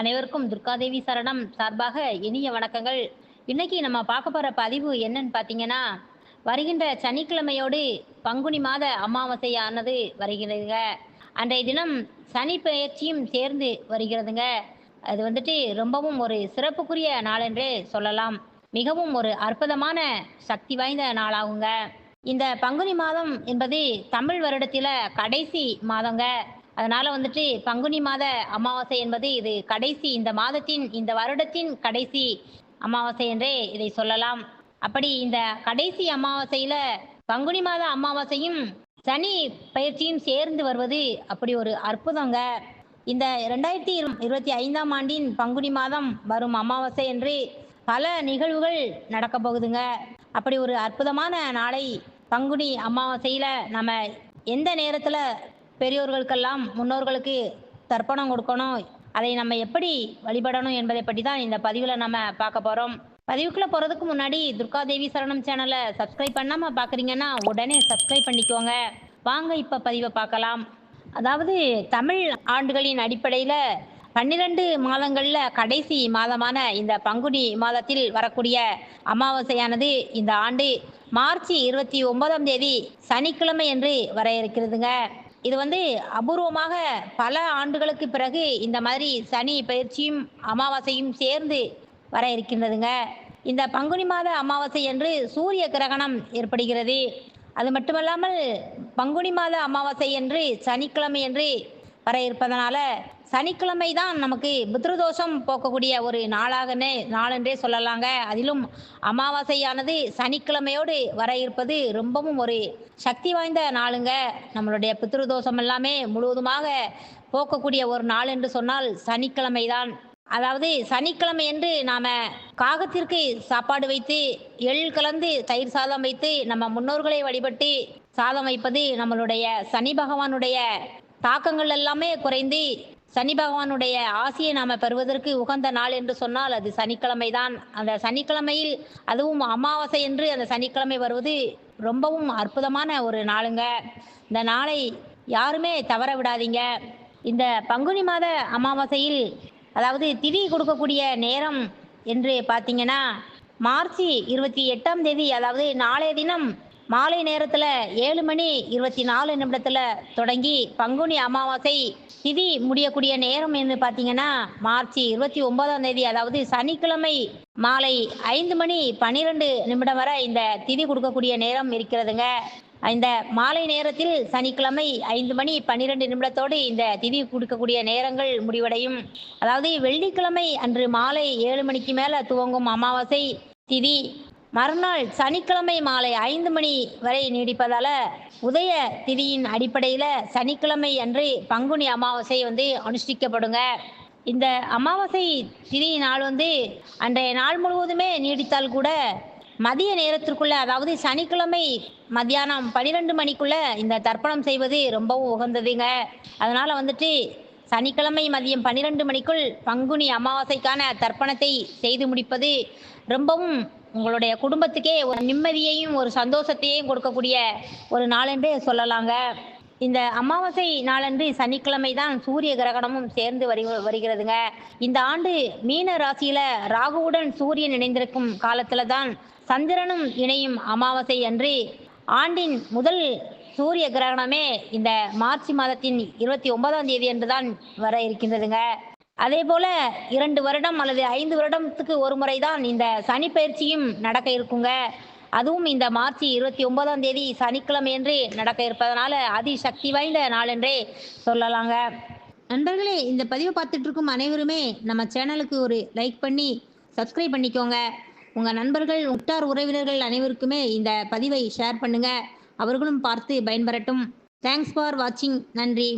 அனைவருக்கும் துர்காதேவி சரணம் சார்பாக இனிய வணக்கங்கள். இன்னைக்கு நம்ம பார்க்க போகிற பதிவு என்னன்னு பார்த்தீங்கன்னா வருகின்ற சனிக்கிழமையோடு பங்குனி மாத அமாவாசையானது வருகிறதுங்க. அன்றைய தினம் சனி பெயர்ச்சியும் சேர்ந்து வருகிறதுங்க. அது வந்துட்டு ரொம்பவும் ஒரு சிறப்புக்குரிய நாள் என்றே சொல்லலாம். மிகவும் ஒரு அற்புதமான சக்தி வாய்ந்த நாளாகுங்க. இந்த பங்குனி மாதம் என்பது தமிழ் வருடத்தில் கடைசி மாதங்க. அதனால வந்துட்டு பங்குனி மாத அமாவாசை என்பது இது கடைசி இந்த மாதத்தின் இந்த வருடத்தின் கடைசி அமாவாசை என்றே இதை சொல்லலாம். அப்படி இந்த கடைசி அமாவாசையில பங்குனி மாத அமாவாசையும் சனி பயிற்சியும் சேர்ந்து வருவது அப்படி ஒரு அற்புதங்க. இந்த ரெண்டாயிரத்தி இருபத்தி ஐந்தாம் ஆண்டின் பங்குனி மாதம் வரும் அமாவாசை என்று பல நிகழ்வுகள் நடக்க போகுதுங்க. அப்படி ஒரு அற்புதமான நாளை பங்குனி அமாவாசையில நம்ம எந்த நேரத்துல பெரியோர்களுக்கெல்லாம் முன்னோர்களுக்கு தர்ப்பணம் கொடுக்கணும். அதை நம்ம எப்படி வழிபடணும் என்பதை பற்றி தான் இந்த பதிவில் நம்ம பார்க்க போகிறோம் பதிவுக்குள்ளே போகிறதுக்கு முன்னாடி துர்காதேவி சரணம் சேனலை சப்ஸ்கிரைப் பண்ணாமல் பார்க்குறீங்கன்னா உடனே சப்ஸ்கிரைப் பண்ணிக்கோங்க. வாங்க இப்போ பதிவை பார்க்கலாம். அதாவது தமிழ் ஆண்டுகளின் அடிப்படையில் பன்னிரண்டு மாதங்களில் கடைசி மாதமான இந்த பங்குனி மாதத்தில் வரக்கூடிய அமாவாசையானது இந்த ஆண்டு. மார்ச் இருபத்தி ஒன்பதாம் தேதி சனிக்கிழமை என்று வர இருக்கிறதுங்க. இது வந்து அபூர்வமாக பல ஆண்டுகளுக்கு பிறகு இந்த மாதிரி சனி பயிற்சியும் அமாவாசையும் சேர்ந்து வர இருக்கின்றதுங்க. இந்த பங்குனி மாத அமாவாசை என்று சூரிய கிரகணம் ஏற்படுகிறது. அது மட்டுமல்லாமல் பங்குனி மாத அமாவாசை என்று சனிக்கிழமை என்று வர இருப்பதனால சனிக்கிழமை தான் நமக்கு புத்திரதோஷம் போக்கக்கூடிய ஒரு நாளாகனே நாளென்றே சொல்லலாங்க. அதிலும் அமாவாசையானது சனிக்கிழமையோடு வர இருப்பது ரொம்பவும் ஒரு சக்தி வாய்ந்த நாளுங்க. நம்மளுடைய பித்ருதோஷம் எல்லாமே முழுவதுமாக போக்கக்கூடிய ஒரு நாள் என்று சொன்னால் சனிக்கிழமை தான். அதாவது சனிக்கிழமை என்று நாம காகத்திற்கு சாப்பாடு வைத்து எள் கலந்து தயிர் சாதம் வைத்து நம்ம முன்னோர்களை வழிபட்டு சாதம் வைப்பது நம்மளுடைய சனி பகவானுடைய தாக்கங்கள் எல்லாமே குறைந்து சனி பகவானுடைய ஆசையை நாம பெறுவதற்கு உகந்த நாள் என்று சொன்னால் அது சனிக்கிழமை தான் அந்த சனிக்கிழமையில் அதுவும் அமாவாசை என்று அந்த சனிக்கிழமை வருவது ரொம்பவும் அற்புதமான ஒரு நாளுங்க. இந்த நாளை யாருமே தவற விடாதீங்க. இந்த பங்குனி மாத அமாவாசையில் அதாவது திதி கொடுக்கக்கூடிய நேரம் என்று பார்த்தீங்கன்னா மார்ச் இருபத்தி எட்டாம் தேதி அதாவது நாளைய தினம் மாலை நேரத்தில் ஏழு மணி இருபத்தி நாலு நிமிடத்தில் தொடங்கி பங்குனி அமாவாசை திதி முடியக்கூடிய நேரம் என்று பார்த்தீங்கன்னா மார்ச் இருபத்தி ஒன்பதாம் தேதி அதாவது சனிக்கிழமை மாலை ஐந்து மணி பன்னிரெண்டு நிமிடம் வரை இந்த திதி கொடுக்கக்கூடிய நேரம் இருக்கிறதுங்க. இந்த மாலை நேரத்தில் சனிக்கிழமை ஐந்து மணி பன்னிரெண்டு நிமிடத்தோடு இந்த திதி கொடுக்கக்கூடிய நேரங்கள் முடிவடையும். அதாவது வெள்ளிக்கிழமை அன்று மாலை ஏழு மணிக்கு மேலே துவங்கும் அமாவாசை திதி மறுநாள் சனிக்கிழமை மாலை ஐந்து மணி வரை நீடிப்பதால உதய திதியின் அடிப்படையில் சனிக்கிழமை அன்று பங்குனி அமாவாசை வந்து அனுஷ்டிக்கப்படுங்க. இந்த அமாவாசை திதி நாள் வந்து அன்றைய நாள் முழுவதுமே நீடித்தால் கூட மதிய நேரத்திற்குள்ள அதாவது சனிக்கிழமை மத்தியானம் பன்னிரெண்டு மணிக்குள்ள இந்த தர்ப்பணம் செய்வது ரொம்பவும் உகந்ததுங்க. அதனால வந்துட்டு சனிக்கிழமை மதியம் பன்னிரெண்டு மணிக்குள் பங்குனி அமாவாசைக்கான தர்ப்பணத்தை செய்து முடிப்பது ரொம்பவும் உங்களுடைய குடும்பத்துக்கே ஒரு நிம்மதியையும் ஒரு சந்தோஷத்தையும் கொடுக்கக்கூடிய ஒரு நாளென்றே சொல்லலாங்க. இந்த அமாவாசை நாளன்று சனிக்கிழமை தான் சூரிய கிரகணமும் சேர்ந்து வரி வருகிறதுங்க. இந்த ஆண்டு மீன ராசியில ராகுவுடன் சூரியன் இணைந்திருக்கும் காலத்துல தான் சந்திரனும் இணையும் அமாவாசை அன்று. ஆண்டின் முதல் சூரிய கிரகணமே இந்த மார்ச் மாதத்தின் இருபத்தி ஒன்பதாம் தேதி அன்று தான் வர இருக்கின்றதுங்க. அதே போல இரண்டு வருடம் அல்லது ஐந்து வருடத்துக்கு ஒரு முறை தான் இந்த சனி பயிற்சியும் நடக்க இருக்குங்க. அதுவும் இந்த மார்ச் இருபத்தி ஒன்பதாம் தேதி சனிக்கிழமையன்று நடக்க இருப்பதனால அதிசக்தி வாய்ந்த நாள் என்றே சொல்லலாங்க. நண்பர்களே இந்த பதிவை பார்த்துட்டு இருக்கும் அனைவருமே நம்ம சேனலுக்கு ஒரு லைக் பண்ணி சப்ஸ்கிரைப் பண்ணிக்கோங்க. உங்கள் நண்பர்கள் உற்றார் உறவினர்கள் அனைவருக்குமே இந்த பதிவை ஷேர் பண்ணுங்க. அவர்களும் பார்த்து பயன்பெறட்டும். தேங்க்ஸ் ஃபார் வாட்சிங் நன்றி.